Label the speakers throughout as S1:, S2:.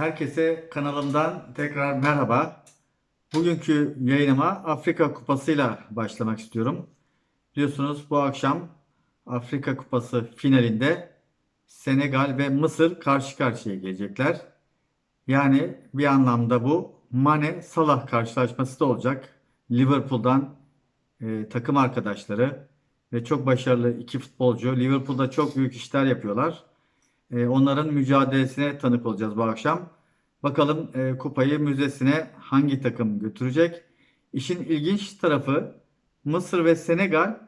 S1: Herkese kanalımdan tekrar merhaba. Bugünkü yayınıma Afrika Kupası'yla başlamak istiyorum. Biliyorsunuz bu akşam Afrika Kupası finalinde Senegal ve Mısır karşı karşıya gelecekler. Yani bir anlamda bu Mane Salah karşılaşması da olacak. Liverpool'dan e, takım arkadaşları ve çok başarılı iki futbolcu. Liverpool'da çok büyük işler yapıyorlar. E, onların mücadelesine tanık olacağız bu akşam. Bakalım e, kupayı müzesine hangi takım götürecek? İşin ilginç tarafı Mısır ve Senegal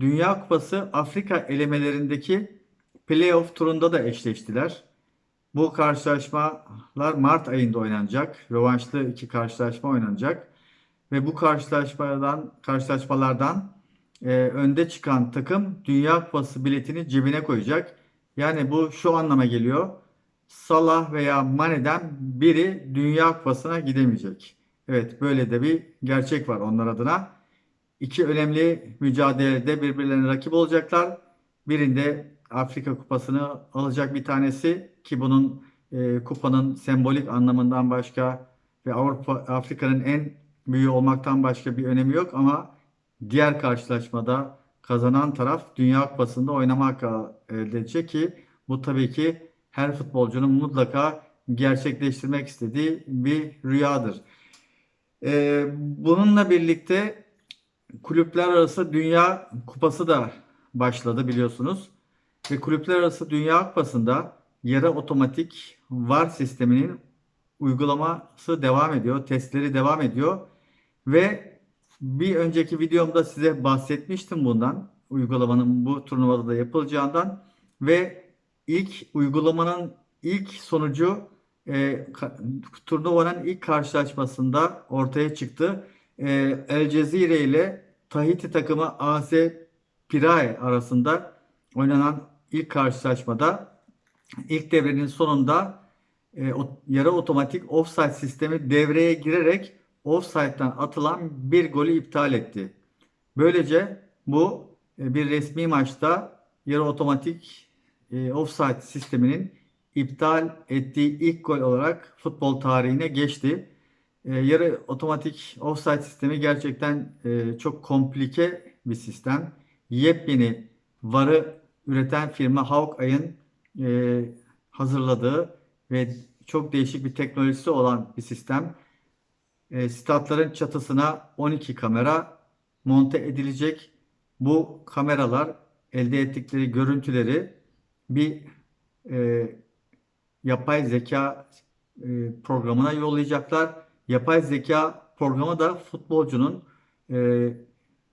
S1: Dünya Kupası Afrika elemelerindeki playoff turunda da eşleştiler. Bu karşılaşmalar Mart ayında oynanacak. Rövanşlı iki karşılaşma oynanacak. Ve bu karşılaşmalardan karşılaşmalardan e, önde çıkan takım Dünya Kupası biletini cebine koyacak. Yani bu şu anlama geliyor. Salah veya Mane'den biri Dünya Kupası'na gidemeyecek. Evet böyle de bir gerçek var onlar adına. İki önemli mücadelede birbirlerine rakip olacaklar. Birinde Afrika Kupası'nı alacak bir tanesi ki bunun e, kupanın sembolik anlamından başka ve Avrupa Afrika'nın en büyüğü olmaktan başka bir önemi yok ama diğer karşılaşmada kazanan taraf Dünya Kupası'nda oynama hakkı elde edecek ki bu tabii ki her futbolcunun mutlaka gerçekleştirmek istediği bir rüyadır. Ee, bununla birlikte kulüpler arası Dünya Kupası da başladı biliyorsunuz. Ve kulüpler arası Dünya Kupası'nda yarı otomatik VAR sisteminin uygulaması devam ediyor. Testleri devam ediyor. Ve bir önceki videomda size bahsetmiştim bundan. Uygulamanın bu turnuvada da yapılacağından. Ve ilk uygulamanın ilk sonucu e, turnuvanın ilk karşılaşmasında ortaya çıktı. E, El Cezire ile Tahiti takımı AS Pirae arasında oynanan ilk karşılaşmada ilk devrenin sonunda e, yarı otomatik offside sistemi devreye girerek offside'dan atılan bir golü iptal etti. Böylece bu e, bir resmi maçta yarı otomatik e, offside sisteminin iptal ettiği ilk gol olarak futbol tarihine geçti. E, yarı otomatik offside sistemi gerçekten e, çok komplike bir sistem. Yepyeni VAR'ı üreten firma Hawkeye'ın e, hazırladığı ve çok değişik bir teknolojisi olan bir sistem. E, statların çatısına 12 kamera monte edilecek. Bu kameralar elde ettikleri görüntüleri bir e, yapay zeka e, programına yollayacaklar. Yapay zeka programı da futbolcunun e,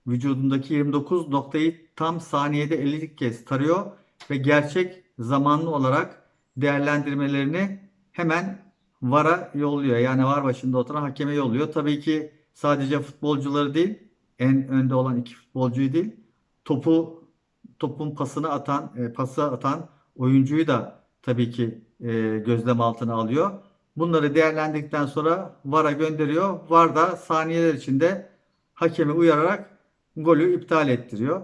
S1: vücudundaki 29 noktayı tam saniyede 50 kez tarıyor ve gerçek zamanlı olarak değerlendirmelerini hemen VAR'a yolluyor. Yani VAR başında oturan hakeme yolluyor. Tabii ki sadece futbolcuları değil, en önde olan iki futbolcuyu değil, topu topun pasını atan, e, pası atan oyuncuyu da tabii ki e, gözlem altına alıyor. Bunları değerlendirdikten sonra VAR'a gönderiyor. VAR da saniyeler içinde hakemi uyararak golü iptal ettiriyor.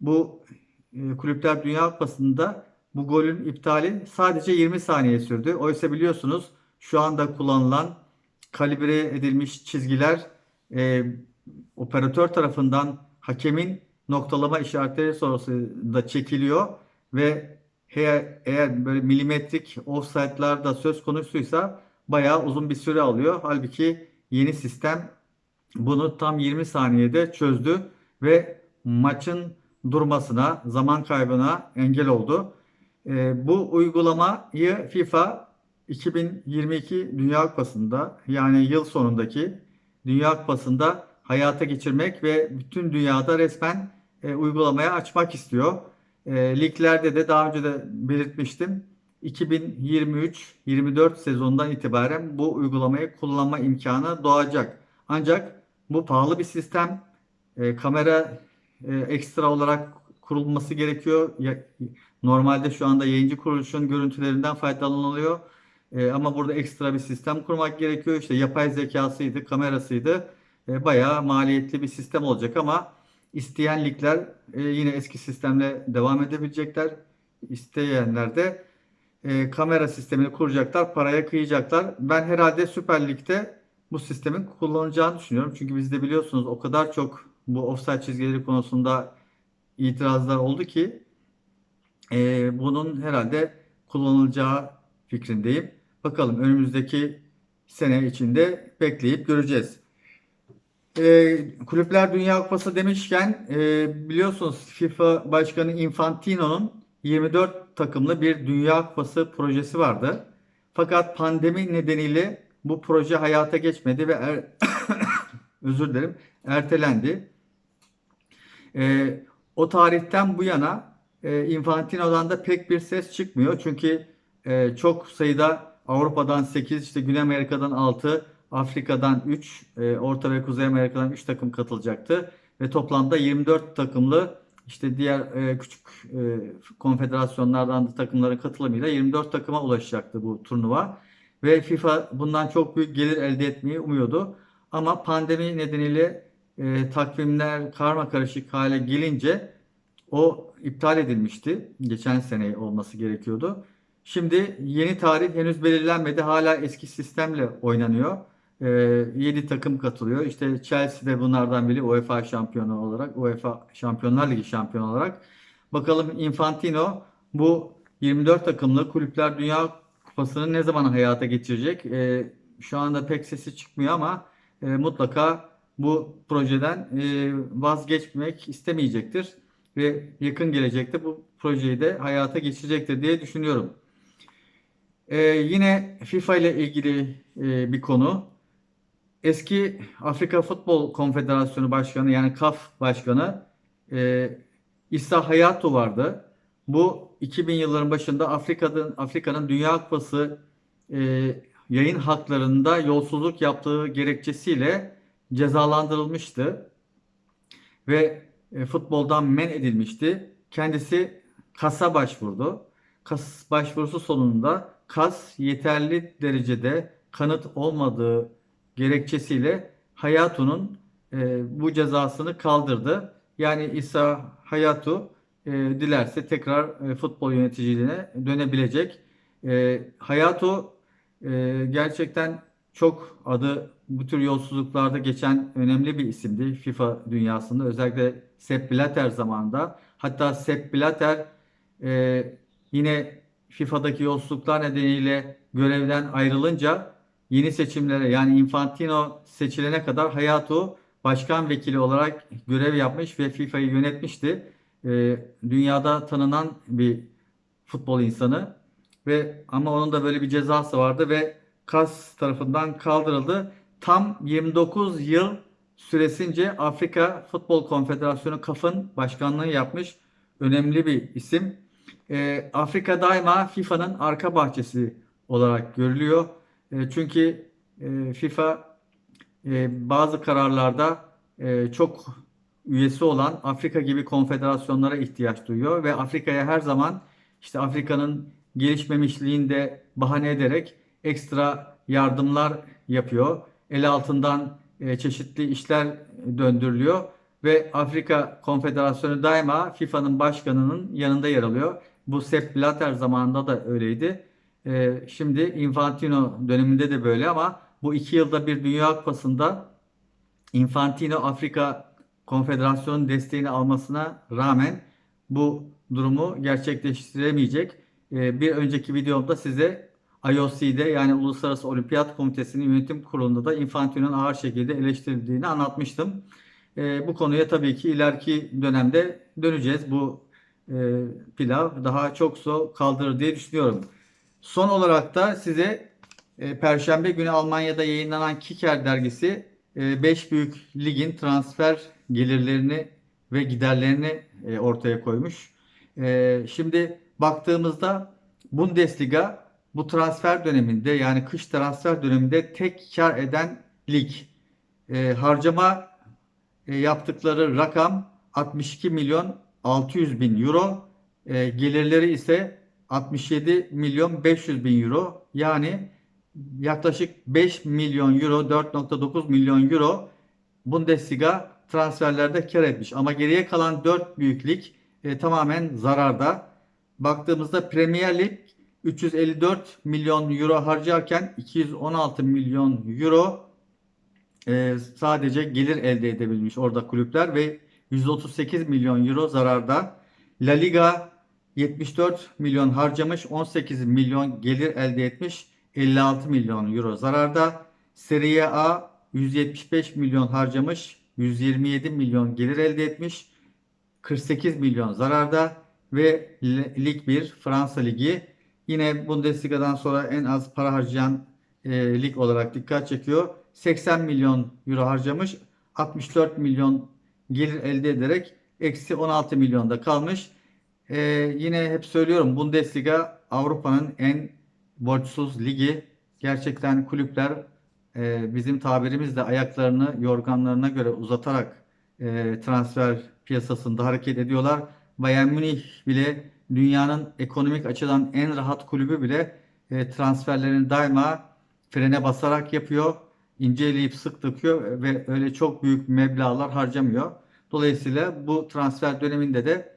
S1: Bu e, Kulüpler Dünya Kupası'nda bu golün iptali sadece 20 saniye sürdü. Oysa biliyorsunuz şu anda kullanılan kalibre edilmiş çizgiler e, operatör tarafından hakemin noktalama işaretleri sonrasında çekiliyor ve eğer, böyle milimetrik offside'lar söz konusuysa bayağı uzun bir süre alıyor. Halbuki yeni sistem bunu tam 20 saniyede çözdü ve maçın durmasına, zaman kaybına engel oldu. E, bu uygulamayı FIFA 2022 Dünya Kupası'nda yani yıl sonundaki Dünya Kupası'nda hayata geçirmek ve bütün dünyada resmen e, uygulamaya açmak istiyor. E, liglerde de daha önce de belirtmiştim. 2023-24 sezonundan itibaren bu uygulamayı kullanma imkanı doğacak. Ancak bu pahalı bir sistem. E, kamera e, ekstra olarak kurulması gerekiyor. Ya, normalde şu anda yayıncı kuruluşun görüntülerinden faydalanılıyor. E, ama burada ekstra bir sistem kurmak gerekiyor. İşte yapay zekasıydı, kamerasıydı. E, bayağı maliyetli bir sistem olacak ama isteyen ligler e, yine eski sistemle devam edebilecekler. İsteyenler de e, kamera sistemini kuracaklar, paraya kıyacaklar. Ben herhalde Süper Lig'de bu sistemin kullanılacağını düşünüyorum. Çünkü bizde biliyorsunuz o kadar çok bu offside çizgileri konusunda itirazlar oldu ki e, bunun herhalde kullanılacağı fikrindeyim. Bakalım önümüzdeki sene içinde bekleyip göreceğiz. E, Kulüpler Dünya Kupası demişken e, biliyorsunuz FIFA Başkanı Infantino'nun 24 takımlı bir Dünya Kupası projesi vardı. Fakat pandemi nedeniyle bu proje hayata geçmedi ve er- özür dilerim ertelendi. E, o tarihten bu yana e, Infantino'dan da pek bir ses çıkmıyor. Çünkü e, çok sayıda Avrupa'dan 8, işte Güney Amerika'dan 6, Afrika'dan 3, e, Orta ve Kuzey Amerika'dan 3 takım katılacaktı. Ve toplamda 24 takımlı işte diğer e, küçük e, konfederasyonlardan da takımların katılımıyla 24 takıma ulaşacaktı bu turnuva. Ve FIFA bundan çok büyük gelir elde etmeyi umuyordu. Ama pandemi nedeniyle e, takvimler karma karışık hale gelince o iptal edilmişti. Geçen sene olması gerekiyordu. Şimdi yeni tarih henüz belirlenmedi. Hala eski sistemle oynanıyor. E, 7 takım katılıyor. İşte Chelsea de bunlardan biri UEFA şampiyonu olarak, UEFA Şampiyonlar Ligi şampiyonu olarak. Bakalım Infantino bu 24 takımlı Kulüpler Dünya Kupası'nı ne zaman hayata geçirecek? E, şu anda pek sesi çıkmıyor ama e, mutlaka bu projeden e, vazgeçmek istemeyecektir ve yakın gelecekte bu projeyi de hayata geçirecektir diye düşünüyorum. E, yine FIFA ile ilgili e, bir konu. Eski Afrika Futbol Konfederasyonu Başkanı yani CAF Başkanı e, İsa Hayatou vardı. Bu 2000 yılların başında Afrika'nın Afrika'nın Dünya Kupası e, yayın haklarında yolsuzluk yaptığı gerekçesiyle cezalandırılmıştı ve e, futboldan men edilmişti. Kendisi KAS'a başvurdu. KAS başvurusu sonunda KAS yeterli derecede kanıt olmadığı gerekçesiyle Hayatu'nun e, bu cezasını kaldırdı. Yani İsa Hayatu e, dilerse tekrar e, futbol yöneticiliğine dönebilecek. E, Hayatu e, gerçekten çok adı bu tür yolsuzluklarda geçen önemli bir isimdi FIFA dünyasında. Özellikle Sepp Blatter zamanında. Hatta Sepp Blatter e, yine FIFA'daki yolsuzluklar nedeniyle görevden ayrılınca yeni seçimlere yani Infantino seçilene kadar Hayatou başkan vekili olarak görev yapmış ve FIFA'yı yönetmişti. E, dünyada tanınan bir futbol insanı ve ama onun da böyle bir cezası vardı ve KAS tarafından kaldırıldı. Tam 29 yıl süresince Afrika Futbol Konfederasyonu KAF'ın başkanlığı yapmış önemli bir isim. E, Afrika daima FIFA'nın arka bahçesi olarak görülüyor. E, çünkü e, FIFA e, bazı kararlarda e, çok üyesi olan Afrika gibi konfederasyonlara ihtiyaç duyuyor ve Afrika'ya her zaman işte Afrika'nın gelişmemişliğini de bahane ederek ekstra yardımlar yapıyor. El altından e, çeşitli işler döndürülüyor ve Afrika Konfederasyonu daima FIFA'nın başkanının yanında yer alıyor. Bu Sepp Blatter zamanında da öyleydi. E, şimdi Infantino döneminde de böyle ama bu iki yılda bir Dünya Kupası'nda Infantino Afrika Konfederasyonu desteğini almasına rağmen bu durumu gerçekleştiremeyecek. E, bir önceki videomda size IOC'de yani Uluslararası Olimpiyat Komitesi'nin yönetim kurulunda da Infantino'nun ağır şekilde eleştirildiğini anlatmıştım. E, bu konuya tabii ki ileriki dönemde döneceğiz. Bu e, pilav daha çok su kaldırır diye düşünüyorum. Son olarak da size e, Perşembe günü Almanya'da yayınlanan Kicker dergisi 5 e, büyük ligin transfer gelirlerini ve giderlerini e, ortaya koymuş. E, şimdi baktığımızda Bundesliga bu transfer döneminde yani kış transfer döneminde tek kar eden lig. E, harcama e, yaptıkları rakam 62 milyon 600 bin euro. E, gelirleri ise 67 milyon 500 bin euro. Yani yaklaşık 5 milyon euro 4.9 milyon euro Bundesliga transferlerde kar etmiş. Ama geriye kalan 4 büyük lig e, tamamen zararda. Baktığımızda Premier Lig 354 milyon euro harcarken 216 milyon euro e, sadece gelir elde edebilmiş orada kulüpler ve 138 milyon euro zararda. La Liga 74 milyon harcamış, 18 milyon gelir elde etmiş, 56 milyon euro zararda. Serie A 175 milyon harcamış, 127 milyon gelir elde etmiş, 48 milyon zararda ve Lig 1 Fransa Ligi yine Bundesliga'dan sonra en az para harcayan e, lig olarak dikkat çekiyor. 80 milyon euro harcamış, 64 milyon gelir elde ederek eksi 16 milyonda kalmış. E, yine hep söylüyorum Bundesliga Avrupa'nın en borçsuz ligi. Gerçekten kulüpler e, bizim tabirimizle ayaklarını yorganlarına göre uzatarak e, transfer piyasasında hareket ediyorlar. Bayern Münih bile dünyanın ekonomik açıdan en rahat kulübü bile e, transferlerini daima frene basarak yapıyor. İnceleyip sık tıkıyor ve öyle çok büyük meblağlar harcamıyor. Dolayısıyla bu transfer döneminde de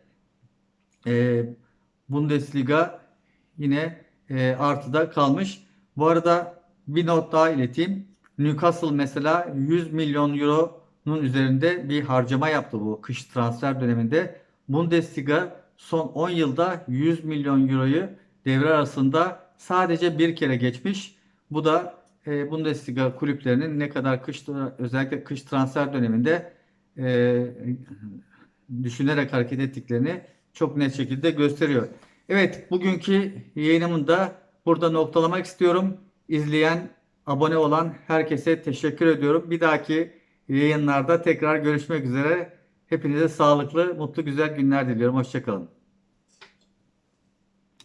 S1: e, Bundesliga yine e, artıda kalmış. Bu arada bir not daha ileteyim. Newcastle mesela 100 milyon euronun üzerinde bir harcama yaptı bu kış transfer döneminde. Bundesliga son 10 yılda 100 milyon euroyu devre arasında sadece bir kere geçmiş. Bu da e, Bundesliga kulüplerinin ne kadar kış özellikle kış transfer döneminde e, düşünerek hareket ettiklerini çok net şekilde gösteriyor. Evet, bugünkü yayınımı da burada noktalamak istiyorum. İzleyen, abone olan herkese teşekkür ediyorum. Bir dahaki yayınlarda tekrar görüşmek üzere. Hepinize sağlıklı, mutlu, güzel günler diliyorum. Hoşçakalın.